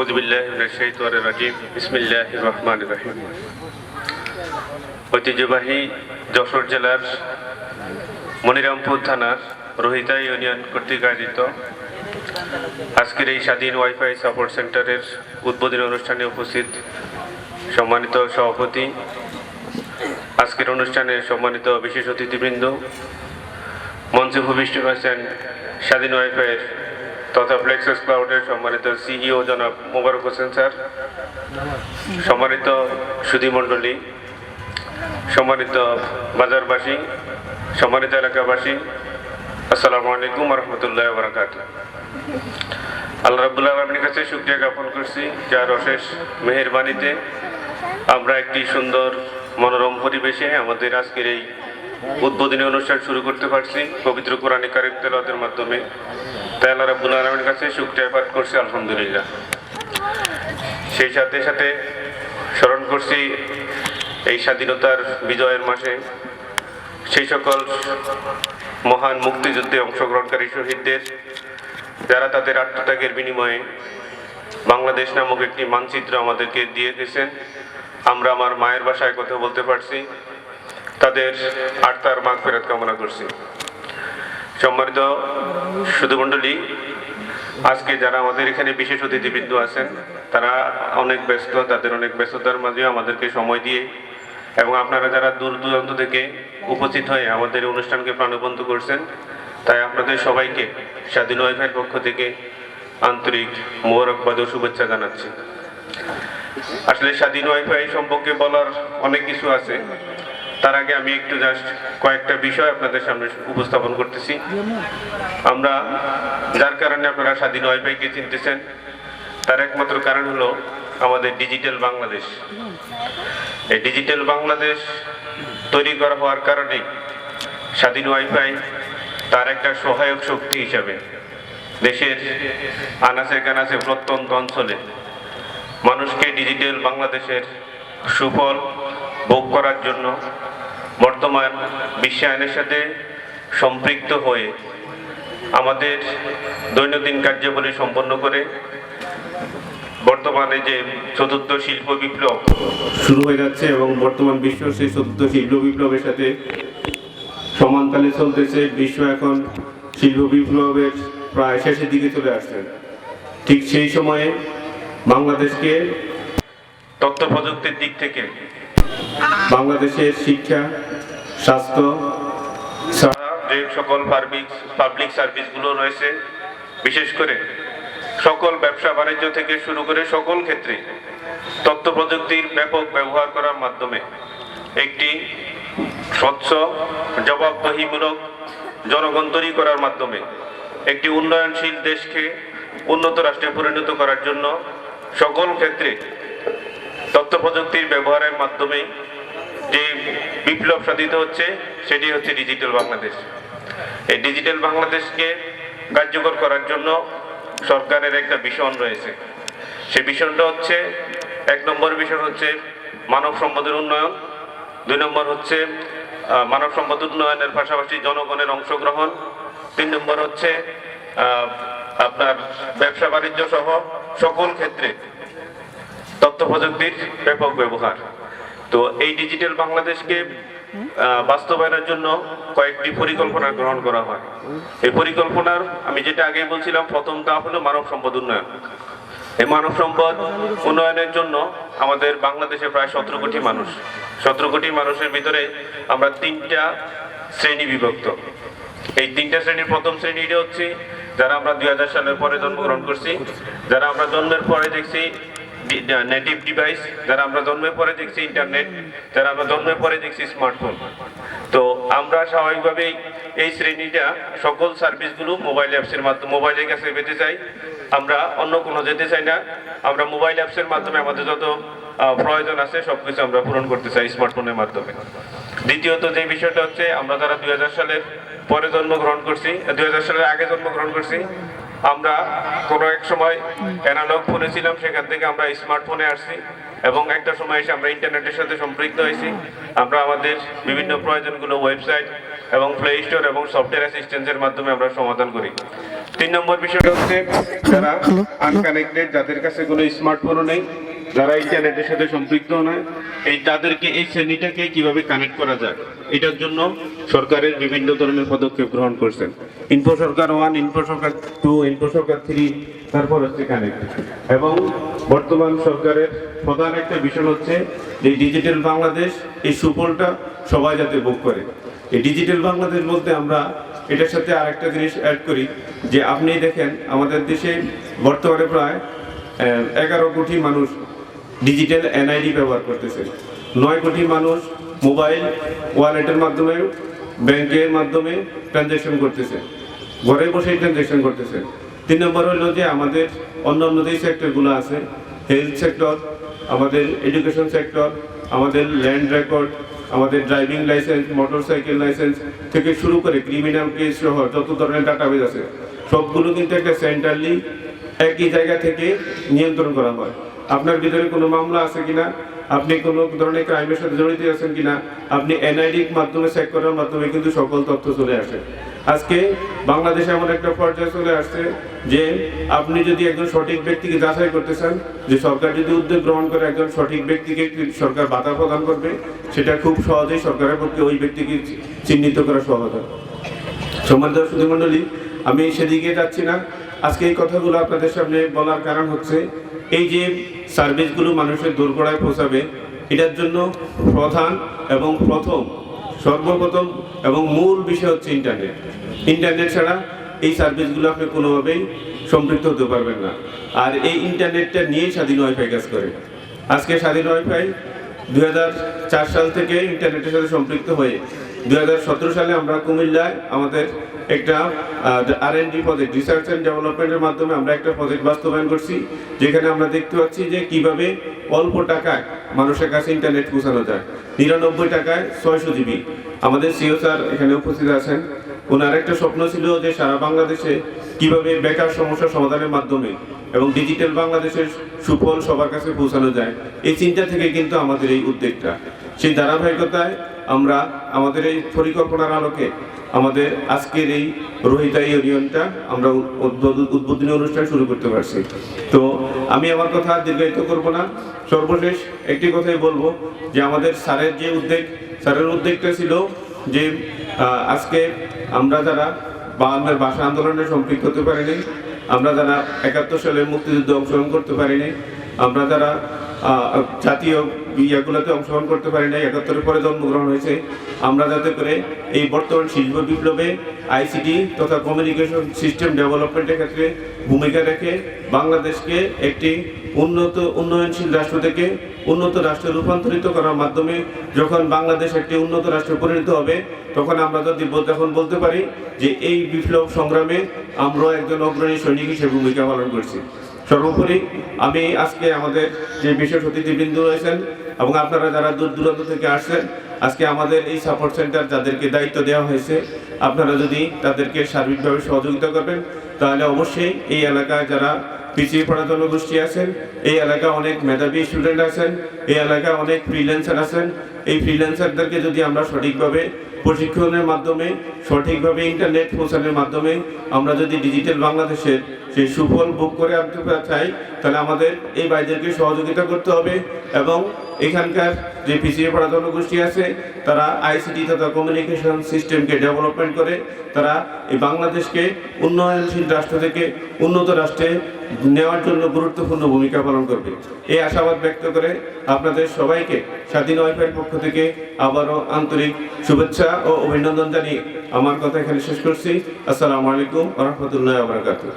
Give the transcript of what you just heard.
أعوذ بالله من الشيطان الرجيم بسم الله الرحمن الرحيم ঐতিহ্যবাহী যশোর জেলার মনিরামপুর থানার রোহিতা ইউনিয়ন কর্তৃক আয়োজিত আজকের এই স্বাধীন ওয়াইফাই সাপোর্ট সেন্টারের উদ্বোধনী অনুষ্ঠানে উপস্থিত সম্মানিত সভাপতি আজকের অনুষ্ঠানে সম্মানিত বিশেষ অতিথিবৃন্দ মঞ্চে ভূমিষ্ঠ হয়েছেন স্বাধীন ওয়াইফাইয়ের তথা প্লেক্সাস ক্লাউডের সম্মানিত সিইও জনাব মোবারক হোসেন স্যার, সম্মানিত সুধীমণ্ডলী সম্মানিত বাজারবাসী, সম্মানিত এলাকাবাসী, আসসালামু আলাইকুম রহমতুল্লাহ বরাকাত আল্লাহ রাবুল্লাহ আলমীর কাছে শুক্রিয়া জ্ঞাপন করছি, যার অশেষ মেহেরবানিতে আমরা একটি সুন্দর মনোরম পরিবেশে আমাদের আজকের এই উদ্বোধনী অনুষ্ঠান শুরু করতে পারছি, পবিত্র কোরআন কারিম তেলাওয়াতের মাধ্যমে। তাই আল্লাহ রাবুল আলমের কাছে শুক্রিয়া পাঠ করছি, আলহামদুলিল্লাহ। সেই সাথে সাথে স্মরণ করছি এই স্বাধীনতার বিজয়ের মাসে সেই সকল মহান মুক্তিযুদ্ধে অংশগ্রহণকারী শহীদদের, যারা তাদের আত্মত্যাগের বিনিময়ে বাংলাদেশ নামক একটি মানচিত্র আমাদেরকে দিয়ে গেছেন। আমরা আমার মায়ের ভাষায় কথা বলতে পারছি। তাদের আত্মার মাগ ফেরত কামনা করছি। সম্মানিত সুধুমণ্ডলী, আজকে যারা আমাদের এখানে বিশেষ অতিথিবৃন্দ আছেন, তারা অনেক ব্যস্ত, তাদের অনেক ব্যস্ততার মাঝেও আমাদেরকে সময় দিয়ে এবং আপনারা যারা দূর দূরান্ত থেকে উপস্থিত হয়ে আমাদের অনুষ্ঠানকে প্রাণবন্ত করছেন, তাই আপনাদের সবাইকে স্বাধীন ওয়াইফাইয়ের পক্ষ থেকে আন্তরিক মোবারকবাদ ও শুভেচ্ছা জানাচ্ছি। আসলে স্বাধীন ওয়াইফাই সম্পর্কে বলার অনেক কিছু আছে তার আগে আমি একটু জাস্ট কয়েকটা বিষয় আপনাদের সামনে উপস্থাপন করতেছি। আমরা যার কারণে আপনারা স্বাধীন ওয়াইফাইকে চিনতেছেন, তার একমাত্র কারণ হলো আমাদের ডিজিটাল বাংলাদেশ। এই ডিজিটাল বাংলাদেশ তৈরি করা হওয়ার কারণেই স্বাধীন ওয়াইফাই তার একটা সহায়ক শক্তি হিসাবে দেশের আনাচে কানাচে প্রত্যন্ত অঞ্চলে মানুষকে ডিজিটাল বাংলাদেশের সুফল ভোগ করার জন্য বর্তমান বিশ্বায়নের সাথে সম্পৃক্ত হয়ে আমাদের দৈনন্দিন কার্যাবলী সম্পন্ন করে বর্তমানে যে চতুর্থ শিল্প বিপ্লব শুরু হয়ে যাচ্ছে এবং বর্তমান বিশ্ব সেই চতুর্থ শিল্প বিপ্লবের সাথে সমানতালে চলতেছে, বিশ্ব এখন শিল্প বিপ্লবের প্রায় শেষের দিকে চলে আসছে। ঠিক সেই সময়ে বাংলাদেশকে তথ্য প্রযুক্তির দিক থেকে বাংলাদেশের শিক্ষা, স্বাস্থ্য যে সকল পাবলিক পাবলিক সার্ভিসগুলো রয়েছে, বিশেষ করে সকল ব্যবসা বাণিজ্য থেকে শুরু করে সকল ক্ষেত্রে তথ্য প্রযুক্তির ব্যাপক ব্যবহার করার মাধ্যমে একটি স্বচ্ছ, জবাবদহিমূলক জনগণ তৈরি করার মাধ্যমে একটি উন্নয়নশীল দেশকে উন্নত রাষ্ট্রে পরিণত করার জন্য সকল ক্ষেত্রে তথ্য প্রযুক্তির ব্যবহারের মাধ্যমে যে বিপ্লব সাধিত হচ্ছে, সেটি হচ্ছে ডিজিটাল বাংলাদেশ। এই ডিজিটাল বাংলাদেশকে কার্যকর করার জন্য সরকারের একটা ভীষণ রয়েছে। সেই ভীষণটা হচ্ছে, এক নম্বর ভীষণ হচ্ছে মানব সম্পদের উন্নয়ন, দুই নম্বর হচ্ছে মানব সম্পদ উন্নয়নের পাশাপাশি জনগণের অংশগ্রহণ, তিন নম্বর হচ্ছে আপনার ব্যবসা বাণিজ্য সহ সকল ক্ষেত্রে তথ্য প্রযুক্তির ব্যাপক ব্যবহার। তো এই ডিজিটাল বাংলাদেশকে বাস্তবায়নের জন্য কয়েকটি পরিকল্পনা গ্রহণ করা হয়। এই পরিকল্পনার, আমি যেটা আগে বলছিলাম, প্রথম ধাপ হলো মানব সম্পদ উন্নয়ন। এই মানব সম্পদ উন্নয়নের জন্য আমাদের বাংলাদেশে প্রায় সতেরো কোটি মানুষ। সতেরো কোটি মানুষের ভিতরে আমরা তিনটা শ্রেণি বিভক্ত। এই তিনটা শ্রেণির প্রথম শ্রেণীটা হচ্ছে, যারা আমরা দুই হাজার সালের পরে জন্মগ্রহণ করছি, যারা আমরা জন্মের পরে দেখছি নেটিভ ডিভাইস যারা আমরা জন্মের পরে দেখছি ইন্টারনেট যারা আমরা জন্মের পরে দেখছি স্মার্টফোন তো আমরা স্বাভাবিকভাবেই এই শ্রেণীটা সকল সার্ভিসগুলো মোবাইল অ্যাপসের মাধ্যমে মোবাইলের কাছে পেতে চাই। আমরা অন্য কোনো যেতে চাই না। আমরা মোবাইল অ্যাপসের মাধ্যমে আমাদের যত প্রয়োজন আছে, সবকিছু আমরা পূরণ করতে চাই স্মার্টফোনের মাধ্যমে। দ্বিতীয়ত যে বিষয়টা হচ্ছে, আমরা যারা দুই হাজার সালের পরে জন্মগ্রহণ করছি, দুই হাজার সালের আগে জন্মগ্রহণ করছি আমরা কোনো এক সময় অ্যানালগ ফোনে ছিলাম সেখান থেকে আমরা স্মার্টফোনে আসছি এবং একটা সময় এসে আমরা ইন্টারনেটের সাথে সম্পৃক্ত হয়েছি। আমরা আমাদের বিভিন্ন প্রয়োজনগুলো ওয়েবসাইট এবং প্লে স্টোর এবং সফটওয়্যার অ্যাসিস্ট্যান্সের মাধ্যমে আমরা সমাধান করি। তিন নম্বর বিষয়টা হচ্ছে যারা আনকানেক্টেড যাদের কাছে কোনো স্মার্টফোনও নেই যারা এই ইন্টারনেটের সাথে সম্পৃক্ত নয়, এই তাদেরকে এই শ্রেণীটাকে কীভাবে কানেক্ট করা যায়, এটার জন্য সরকারের বিভিন্ন ধরনের পদক্ষেপ গ্রহণ করছেন। Info Sarkar one info Sarkar two info Sarkar three তারপর হচ্ছে কানেক্ট এবং বর্তমান সরকারের প্রধান একটা বিষয় হচ্ছে যে ডিজিটাল বাংলাদেশ, এই সুফলটা সবাই যাতে ভোগ করে। এই ডিজিটাল বাংলাদেশ বলতে আমরা এটার সাথে আরেকটা জিনিস অ্যাড করি, যে আপনি দেখেন আমাদের দেশে বর্তমানে প্রায় এগারো কোটি মানুষ ডিজিটাল এনআইডি ব্যবহার করতেছে। নয় কোটি মানুষ মোবাইল ওয়ালেটের মাধ্যমে ব্যাংকের মাধ্যমে ট্রানজ্যাকশন করতেছে। ঘরে বসেই ট্রানজ্যাকশন করতেছে। তিন নম্বর হলো যে আমাদের অন্যান্য যে সেক্টরগুলো আছে হেলথ সেক্টর আমাদের এডুকেশন সেক্টর আমাদের ল্যান্ড রেকর্ড আমাদের ড্রাইভিং লাইসেন্স মোটরসাইকেল লাইসেন্স থেকে শুরু করে ক্রিমিনাল কেস সহ যত ধরনের ডাটাবেজ আছে, সবগুলো কিন্তু একটা সেন্ট্রালি একই জায়গা থেকে নিয়ন্ত্রণ করা হয়। আপনার ভিতরে কোনো মামলা আছে কিনা? আপনি কোনো ধরনের ক্রাইমের সাথে জড়িত আছেন কিনা? আপনি এনআইডির মাধ্যমে চেক করার মাধ্যমে কিন্তু সকল তথ্য চলে আসে। আজকে বাংলাদেশে এমন একটা পর্যায়ে চলে আসছে যে আপনি যদি একজন সঠিক ব্যক্তিকে যাচাই করতে চান, যে সরকার যদি উদ্যোগ গ্রহণ করে একজন সঠিক ব্যক্তিকে সরকার বাধা প্রদান করবে, সেটা খুব সহজেই সরকারের পক্ষে ওই ব্যক্তিকে চিহ্নিত করা সহজ হয় সম্মানিত সুধী মণ্ডলী, আমি সেদিকে যাচ্ছি না। আজকে এই কথাগুলো আপনাদের সামনে বলার কারণ হচ্ছে, এই যে সার্ভিসগুলো মানুষের দোরগোড়ায় পৌঁছাবে। এটার জন্য প্রধান এবং প্রথম, সর্বপ্রথম এবং মূল বিষয় হচ্ছে ইন্টারনেট। ইন্টারনেট ছাড়া এই সার্ভিসগুলো আপনি কোনোভাবেই সম্পৃক্ত হতে পারবেন না। আর এই ইন্টারনেটটা নিয়েই স্বাধীন ওয়াইফাই কাজ করে। আজকে স্বাধীন ওয়াইফাই দু হাজার চার সাল থেকে ইন্টারনেটের সাথে সম্পৃক্ত হয়ে দুই হাজার সতেরো সালে আমরা কুমিল্লায় আমাদের একটা R N project research and ডেভেলপমেন্টের মাধ্যমে আমরা একটা প্রজেক্ট বাস্তবায়ন করছি, যেখানে আমরা দেখতে পাচ্ছি যে কীভাবে অল্প টাকায় মানুষের কাছে ইন্টারনেট পৌঁছানো যায়। নিরানব্বই টাকায় ছয়শো জিবি। আমাদের সিও স্যার এখানে উপস্থিত আছেন। ওনার একটা স্বপ্ন ছিল যে সারা বাংলাদেশে কীভাবে বেকার সমস্যা সমাধানের মাধ্যমে এবং ডিজিটাল বাংলাদেশের সুফল সবার কাছে পৌঁছানো যায়। এই চিন্তা থেকে কিন্তু আমাদের এই উদ্যোগটা। সেই ধারাবাহিকতায় আমরা আমাদের এই পরিকল্পনার আলোকে আমাদের আজকের এই রোহিতা ইউনিয়নটা আমরা উদ্বোধনী অনুষ্ঠান শুরু করতে পারছি। তো আমি আমার কথা দীর্ঘায়িত করব না। সর্বশেষ একটি কথাই বলব যে আমাদের স্যারের যে উদ্যোগ স্যারের উদ্যোগটা ছিল যে আজকে আমরা যারা বাংলার ভাষা আন্দোলনে সম্পৃক্ত হতে পারিনি, আমরা যারা একাত্তর সালে মুক্তিযুদ্ধে অংশগ্রহণ করতে পারিনি, আমরা যারা জাতীয় ইয়াগুলোতে অংশগ্রহণ করতে পারি নাই, একাত্তরের পরে জন্মগ্রহণ হয়েছে। আমরা যাতে করে এই বর্তমান শিল্প বিপ্লবে আইসিটি তথা কমিউনিকেশন সিস্টেম ডেভেলপমেন্টের ক্ষেত্রে ভূমিকা রেখে বাংলাদেশকে একটি উন্নত, উন্নয়নশীল রাষ্ট্র থেকে উন্নত রাষ্ট্রে রূপান্তরিত করার মাধ্যমে যখন বাংলাদেশ একটি উন্নত রাষ্ট্রে পরিণত হবে, তখন আমরা যদি তখন বলতে পারি যে এই বিপ্লব সংগ্রামে আমরা একজন অগ্রণী সৈনিক হিসেবে ভূমিকা পালন করছি। সর্বোপরি আমি আজকে আমাদের যে বিশেষ অতিথিবৃন্দ রয়েছেন এবং আপনারা যারা দূর দূরান্ত থেকে আসছেন, আজকে আমাদের এই সাপোর্ট সেন্টার যাদেরকে দায়িত্ব দেওয়া হয়েছে, আপনারা যদি তাদেরকে সার্বিকভাবে সহযোগিতা করবেন, তাহলে অবশ্যই এই এলাকায় যারা পিছিয়ে পড়া জনগোষ্ঠী আছেন, এই এলাকায় অনেক মেধাবী স্টুডেন্ট আছেন, এই এলাকায় অনেক ফ্রিল্যান্সার আছেন, এই ফ্রিল্যান্সারদেরকে যদি আমরা সঠিকভাবে প্রশিক্ষণের মাধ্যমে, সঠিকভাবে ইন্টারনেট পৌঁছানোর মাধ্যমে আমরা যদি ডিজিটাল বাংলাদেশের সেই সুফল ভোগ করে আনতে চাই, তাহলে আমাদের এই ভাইদেরকে সহযোগিতা করতে হবে এবং এখানকার যে পিছিয়ে পড়া জনগোষ্ঠী আছে, তারা আইসিটি তথা কমিউনিকেশন সিস্টেমকে ডেভেলপমেন্ট করে, তারা এই বাংলাদেশকে উন্নয়নশীল রাষ্ট্র থেকে উন্নত রাষ্ট্রে নেওয়ার জন্য গুরুত্বপূর্ণ ভূমিকা পালন করবে। এই আশাবাদ ব্যক্ত করে আপনাদের সবাইকে স্বাধীন ওয়াইফাইয়ের পক্ষ থেকে আবারও আন্তরিক শুভেচ্ছা ও অভিনন্দন জানিয়ে আমার কথা এখানে শেষ করছি। আসসালামু আলাইকুম রহমতুল্লাহ আবরাকাতুহ